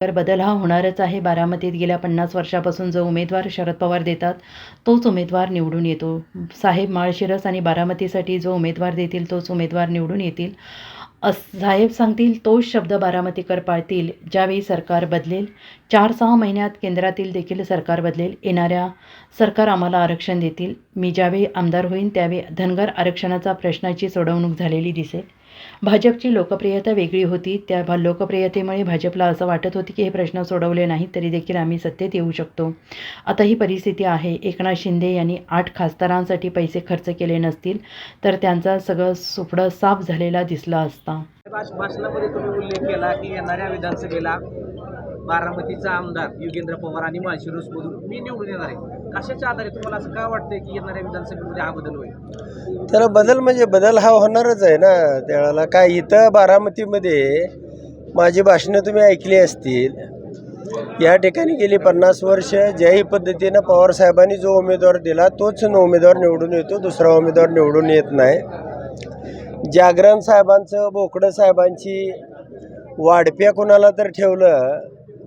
तर बदल हा होणारच आहे. बारामतीत गेल्या पन्नास वर्षापासून जो उमेदवार शरद पवार देतात तोच उमेदवार निवडून येतो. साहेब माळशिरस आणि बारामतीसाठी जो उमेदवार देतील तोच उमेदवार निवडून येतील. अस साहेब सांगतील तोच शब्द बारामतीकर पाळतील. ज्यावेळी सरकार बदलेल चार सहा महिन्यात केंद्रातील देखील सरकार बदलेल. येणाऱ्या सरकार आम्हाला आरक्षण देतील. मी ज्यावेळी आमदार होईन त्यावेळी धनगर आरक्षणाचा प्रश्नाची सोडवणूक झालेली दिसेल. भाजपची लोकप्रियता वेगळी होती. त्या भा लोकप्रियतेमुळे भाजपला असं वाटत होती की हे प्रश्न सोडवले नाहीत तरी देखील आम्ही सत्तेत येऊ शकतो. आता ही परिस्थिती आहे. एकनाथ शिंदे यांनी आठ खासदारांसाठी पैसे खर्च केले नसतील तर त्यांचा सगळं सुपडं साफ झालेला दिसला असता. भाषणामध्ये तुम्ही उल्लेख केला की येणाऱ्या विधानसभेला बारामतीचा आमदार योगेंद्र पवार आणि माळशिरसमधून मी निवडून येणार आहे. कशाच्या आधारे तुम्हाला असं का वाटतंय की येणाऱ्या विधानसभेमध्ये हा बदल होईल? तर बदल म्हणजे बदल हा होणारच आहे ना. त्यावेळेला काय इथं बारामतीमध्ये माझी भाषणं तुम्ही ऐकली असतील. या ठिकाणी गेली पन्नास वर्ष ज्याही पद्धतीनं पवारसाहेबांनी जो उमेदवार दिला तोच उमेदवार निवडून येतो दुसरा उमेदवार निवडून येत नाही. जागरण साहेबांचं बोकडं साहेबांची वाढप्या कोणाला तर ठेवलं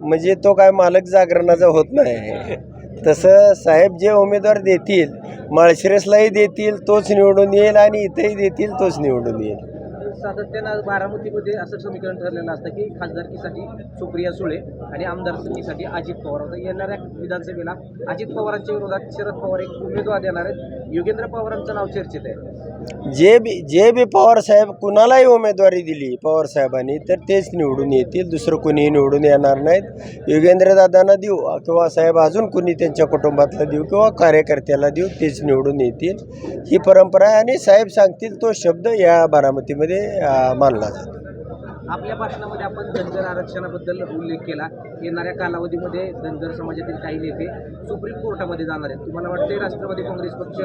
म्हणजे तो काय मालक जागरणाचा होत नाही. तसं साहेब जे उमेदवार देतील माळशिरसलाही देतील तोच निवडून येईल आणि इथंही देतील तोच निवडून येईल. सातत्यानं बारामतीमध्ये असं समीकरण ठरलेलं असतं की खासदारकीसाठी सुप्रिया सुळे आणि आमदारकीसाठी अजित पवार. होता येणाऱ्या विधानसभेला अजित पवारांच्या विरोधात शरद पवार एक उमेदवार देणार आहेत. योगेंद्र पवारांचं नाव चर्चेत आहे. जे बी जे बी पवार साहेब कुणालाही उमेदवारी दिली पवार साहेबांनी तर तेच निवडून येतील. दुसरं कुणीही निवडून येणार नाहीत. योगेंद्रदादांना देऊ किंवा साहेब अजून कुणी त्यांच्या कुटुंबातला देऊ किंवा कार्यकर्त्याला देऊ तेच निवडून येतील. ही परंपरा आहे आणि साहेब सांगतील तो शब्द या बारामतीमध्ये मानला जातो. आपल्या भाषणामध्ये आपण धनगर आरक्षणाबद्दल उल्लेख केला. येणाऱ्या कालावधीमध्ये धनगर समाजातील काही नेते सुप्रीम कोर्टामध्ये जाणार आहेत. तुम्हाला वाटते राष्ट्रवादी काँग्रेस पक्ष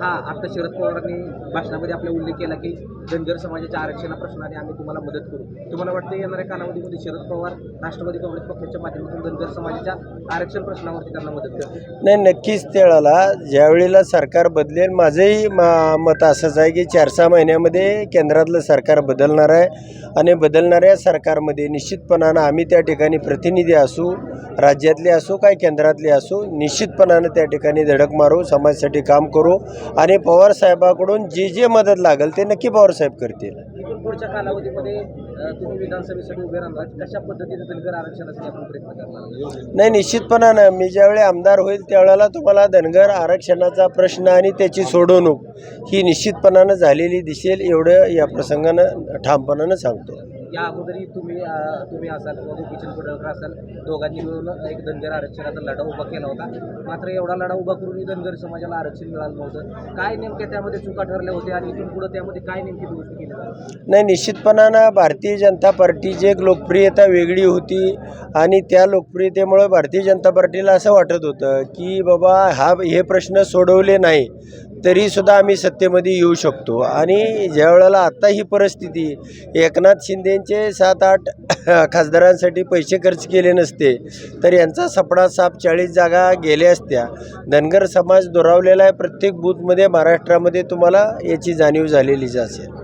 हा आता शरद पवारांनी भाषणामध्ये आपला उल्लेख केला की धनगर समाजाच्या आरक्षणा प्रश्नाने आम्ही तुम्हाला मदत करू. तुम्हाला वाटते येणाऱ्या कालावधीमध्ये शरद पवार राष्ट्रवादी काँग्रेस पक्षाच्या माध्यमातून धनगर समाजाच्या आरक्षण प्रश्नावरती त्यांना मदत करू नाही नक्कीच त्यावेळेला ज्यावेळेला सरकार बदलेल माझंही मत असंच आहे की चार सहा महिन्यामध्ये केंद्रातलं सरकार बदलणार आहे. आणि बदल बदलणाऱ्या सरकारमध्ये निश्चितपणानं आम्ही त्या ठिकाणी प्रतिनिधी असू राज्यातले असो काय केंद्रातले असो निश्चितपणानं त्या ठिकाणी धडक मारू समाजासाठी काम करू आणि पवारसाहेबाकडून जे जे मदत लागेल ते नक्की पवारसाहेब करतील. इथून पुढच्या कालावधीमध्ये तुम्ही विधानसभेसाठी उभे राहणार. कशा पद्धतीने धनगर आरक्षणासाठी आपण प्रयत्न करणार? नाही निश्चितपणानं मी ज्यावेळी आमदार होईल त्यावेळेला तुम्हाला धनगर आरक्षणाचा प्रश्न आणि त्याची सोडवणूक ही निश्चितपणानं झालेली दिसेल एवढं या प्रसंगानं ठामपणानं सांगतो. या अगोदरही तुम्ही तुम्ही असाल किंवा गोपीचंद पडळकर असाल दोघांनी मिळून एक धनगर आरक्षणाचा लढा उभा केला होता. मात्र एवढा लढा उभा करूनही धनगर समाजाला आरक्षण मिळालं नव्हतं. काय नेमक्या त्यामध्ये चुका ठरल्या होत्या आणि इथून पुढे त्यामध्ये काय नेमकी दुरुस्ती केली नाही निश्चितपणानं भारतीय जनता पार्टीची एक लोकप्रियता वेगळी होती आणि त्या लोकप्रियतेमुळे भारतीय जनता पार्टीला असं वाटत होतं की बाबा हा हे प्रश्न सोडवले नाही तरीसुद्धा आम्ही सत्तेमध्ये येऊ शकतो. आणि ज्या वेळेला आत्ता ही परिस्थिती एकनाथ शिंदेचे सात आठ खासदारांसाठी पैसे खर्च केले नसते तर यांचा सपडा साप चाळीस जागा गेल्या असत्या. धनगर समाज दुरावलेला आहे प्रत्येक बूथमध्ये महाराष्ट्रामध्ये तुम्हाला याची जाणीव झालेलीच असेल.